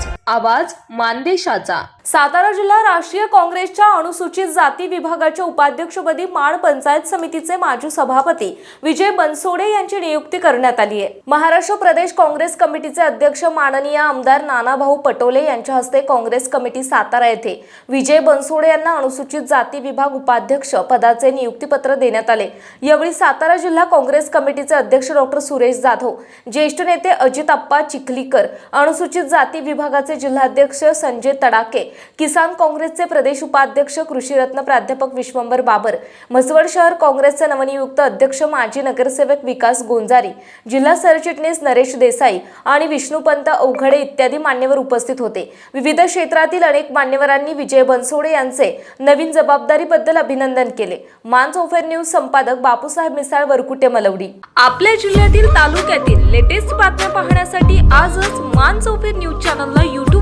হয়েছে आवाज मानदेशाचा. सातारा जिल्हा राष्ट्रीय काँग्रेसच्या अनुसूचित जाती विभागाच्या उपाध्यक्षपदी माण पंचायत समितीचे माजी सभापती विजय बनसोडे यांची नियुक्ती करण्यात आली आहे. महाराष्ट्र प्रदेश काँग्रेस कमिटीचे अध्यक्ष माननीय आमदार नानाभाऊ पटोले यांच्या हस्ते काँग्रेस कमिटी सातारा येथे विजय बनसोडे यांना अनुसूचित जाती विभाग उपाध्यक्ष पदाचे नियुक्तीपत्र देण्यात आले. यावेळी सातारा जिल्हा काँग्रेस कमिटीचे अध्यक्ष डॉक्टर सुरेश जाधव ज्येष्ठ नेते अजित अप्पा चिखलीकर अनुसूचित जाती विभागाचे जिल्हाध्यक्ष संजय तडाके किसान काँग्रेसचे प्रदेश उपाध्यक्ष कृषीरत्न प्राध्यापक विश्वंभर बाबर म्हसवड शहर काँग्रेसचे नवनियुक्त अध्यक्ष माजी नगरसेवक विकास गोंजारी जिल्हा सरचिटणीस नरेश देसाई आणि विष्णुपंत अवघडे इत्यादी मान्यवर उपस्थित होते. विविध क्षेत्रातील अनेक मान्यवरांनी विजय बनसोडे यांचे नवीन जबाबदारीबद्दल अभिनंदन केले. मान चौफेर न्यूज संपादक बापूसाहेब मिसाळ वरकुटे मलवडी. आपल्या जिल्ह्यातील तालुक्यातील लेटेस्ट बातम्या पाहण्यासाठी आजच मान चौफेर न्यूज चॅनलला युट्यूब